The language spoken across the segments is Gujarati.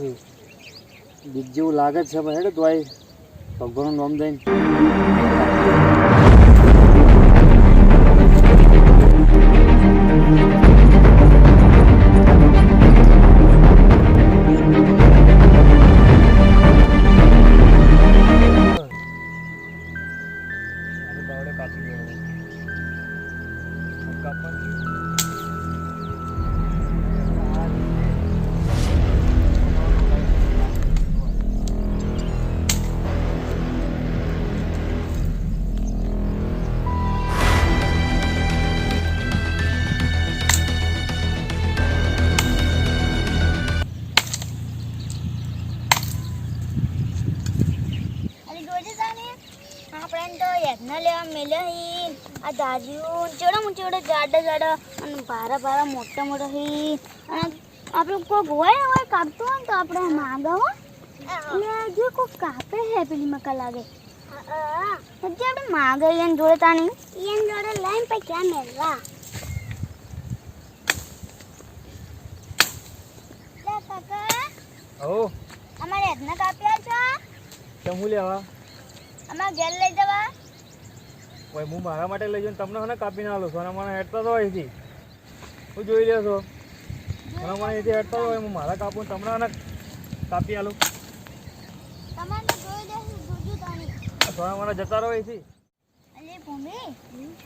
છે. બીજ જેવું લાગે છે પણ હેડે તો ભગવાનનું નામ દઈને. અરે આ દાદીઓ ચેડો ચેડો જાડા જાડા અને ભારા ભારા મોટા મોટા હી અને આપણે કોઈ હોય હોય કાપતું હોય ને તો આપણે માંગા હો એટલે જો કોઈ કાપે હે પેલી મકા લાગે હજી આપણે માંગે એને જોડે તાની એને જોડે લઈને પછી ક્યાં મેળવા લે કાકા હો અમારે યજ્ઞ કાપ્યા છો કેમ હું લેવા અમારે ઘેર લઈ જવા ભાઈ હું મારા માટે લઈ જઈને તમને હને કાપીને આલો લો અને મને હેડતા તો અહીંથી. હું જોઈ લ્યો છો. સોના મને અહીંથી હેડતા હોય હું મારા કાપું તમને હને કાપી આલું. તમારે તો જોઈ લેશું જોજો તાણી સોના મને જતા રહો અહીંથી. અલે ભૂમિ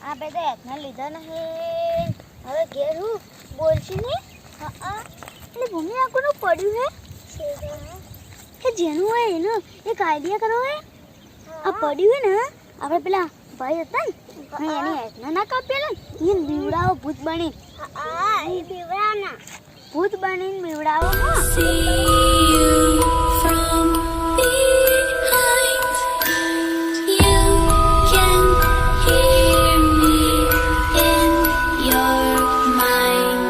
આ બે તો યજ્ઞ લીધા નહીં હવે ઘેર હું બોલશી નહીં હા એટલે ભૂમિ આખું પડ્યું હે? કે જેનું હોય એનું એક આઈડિયા કરો હે? આ પડ્યું હે ને આપણે પેલા ભાઈ હતા ને મેં એની યજ્ઞ ના કાપેલા ને એને બીવડાવો ભૂત બની ભૂત બનીને બીવડાવો હા. એ in your mind.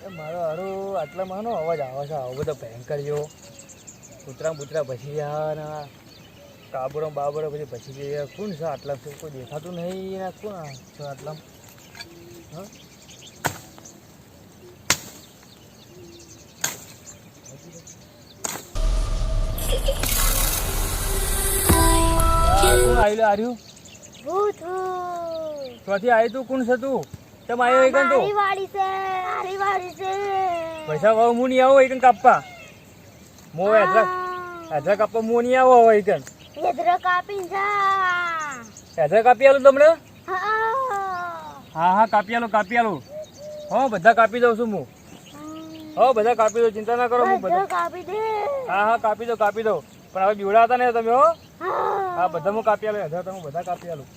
એ મારો હારું આટલા માનો અવાજ આવે છે આવો બધો ભયંકર જેવો. કૂતરા બૂતરા ભસી જવાના કાબરો બાબરો પછી ભસી ગયા. કોણ છે આટલા છે કોઈ દેખાતું નહીં ને કોણ છે આટલા? હા? આર્યું ભૂત આવી તું? કોણ છે તું? તેમ આવ્યો એક તું? મારી વાડી છે મારી વાડી છે. પૈસા વાવ આવો કાપવા. મો એડ્રેસ એડ્રેસ આપો મો નહીં આવો હોય એક યદ્ર કાપી જા. એધરા આપી આલું તમને? હા. હા કાપી આલું કાપી આલું. હો બધા કાપી દઉં છું હું. હો બધા કાપી દઉં ચિંતા ના કરો હું બધા. કાપી દે. હા હા કાપી દઉં કાપી દઉં પણ હવે બીવડા હતા ને તમે હો. હા. બધા હું કાપી આલું એડ્રેસ હું બધા કાપી આલું.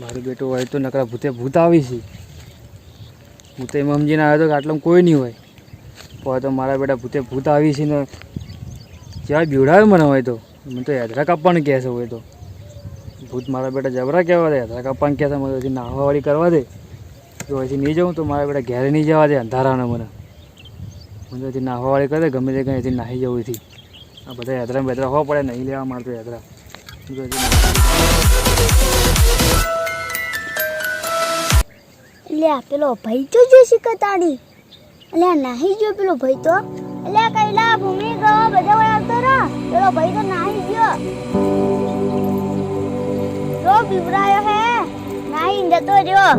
મારું બેટું હોય તો નકરા ભૂતે ભૂત આવી છે. હું તો એમ સમજીને આવ્યો તો કે આટલામાં કોઈ નહીં હોય. હોય તો મારા બેટા ભૂતે ભૂત આવી છે ને જ્યાં બીવડાવ્યો મને હોય તો. મને તો યાદરા કાપવાનું કહે હોય તો. ભૂત મારા બેટા જબરા કહેવા દે યાદરા કાપવાનું કહે છે, મને પછી નાહવાવાળી કરવા દે. જો પછી નહીં જાઉં તો મારા બેટા ઘેરે નહીં જવા દે અંધારાને મને. મને તો હજી નાહવાવાળી કરે ગમે તે કંઈ નાહી જવું હતી આ બધા યાત્રા બેદરા હોવા પડે, નહીં લેવા મારતો યાત્રા. એટલે આ પેલો ભાઈ તો જો શીખતાડી એટલે આ નાહી ગયો પેલો ભાઈ તો. એટલે આ કઈલા ભૂમિ ગયો બધા આવતો રહો. પેલો ભાઈ તો નાહી ગયો. જો બીવરાયો હે. નાહી જતો રહ્યો.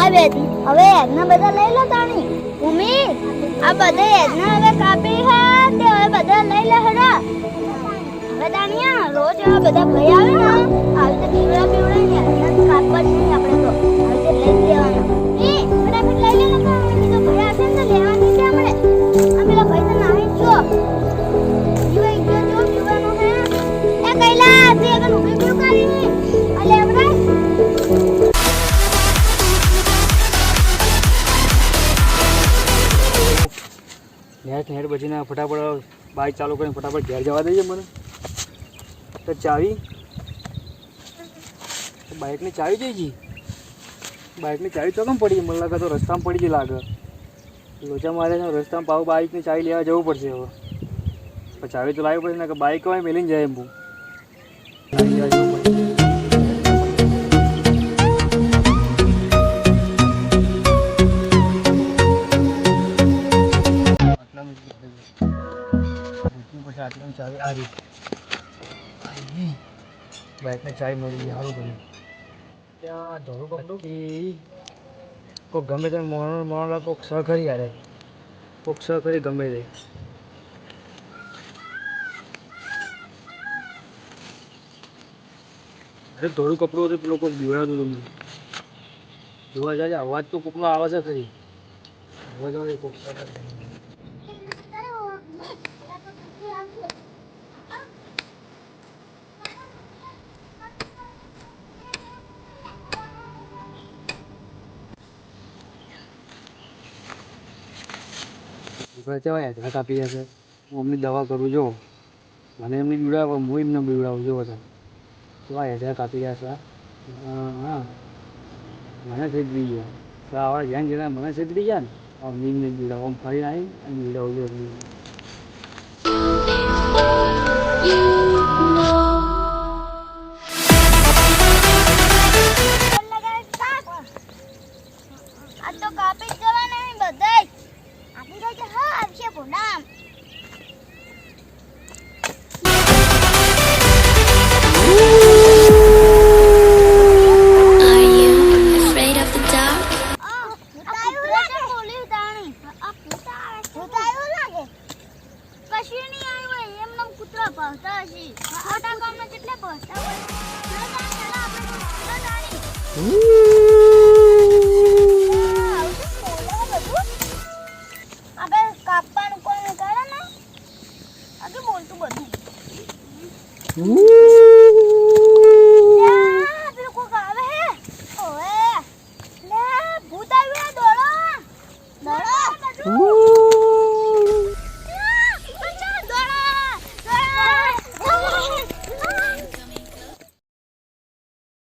આ બે હવે એના બધા લઈ લો તાણી. ભૂમિ, આ બધા એના હવે કાપી હે તે હવે બધા લઈ લે હેડા. હવે તાણીયા, રોજ આ બધા ભાઈ આવે ને, આવી તો બીવડા બીવડા ને નેટ નેટ બચીને ફટાફટ બાઇક ચાલુ કરીને ફટાફટ ઘેર જવા દઈએ મને. તો ચાવી. બાઇકની ચાવી જઈ ગઈ બાઇકની ચાવી તો કેમ પડી? મને લાગે તો રસ્તામાં પડી ગઈ લાગે. લોચા મારે રસ્તામાં પાવ બાઇકની ચાવી લેવા જવું પડશે હવે. ચાવી તો લાવી પડશે ને કે બાઇક હોય મેલીને જાય એમ બહુ. ચાવી આ રીતે. બાઇકને ચાવી મળી ગઈ સારું કર્યું. ત્યાં ધોરું પકડું કે કોઈક ગમે તે મોણ મોણલા કોઈક સ કરી યાર કોઈક સ કરી ગમે તે. અરે ધોળું કપડું હતું પેલો કોઈક બીવડાવતું તમને જોવા જાય અવાજ તો કોકનો આવે છે ખરી. અવાજ આવે કોઈક સ કરે એડ્રેસ આપી હશે હું એમની દવા કરું જો મને એમની બીવડાવે, હું એમને બીવડાવું જો બધા. કેવા એડ્રેસ આપી જશે સર હા મને છેતરી ગયા. સર આવા જ્યાં જરા મને છેતરી ગયા ને અમની એમને બીવડાવું, આમ ફરી આવી અને બીવડાવું જો મોટા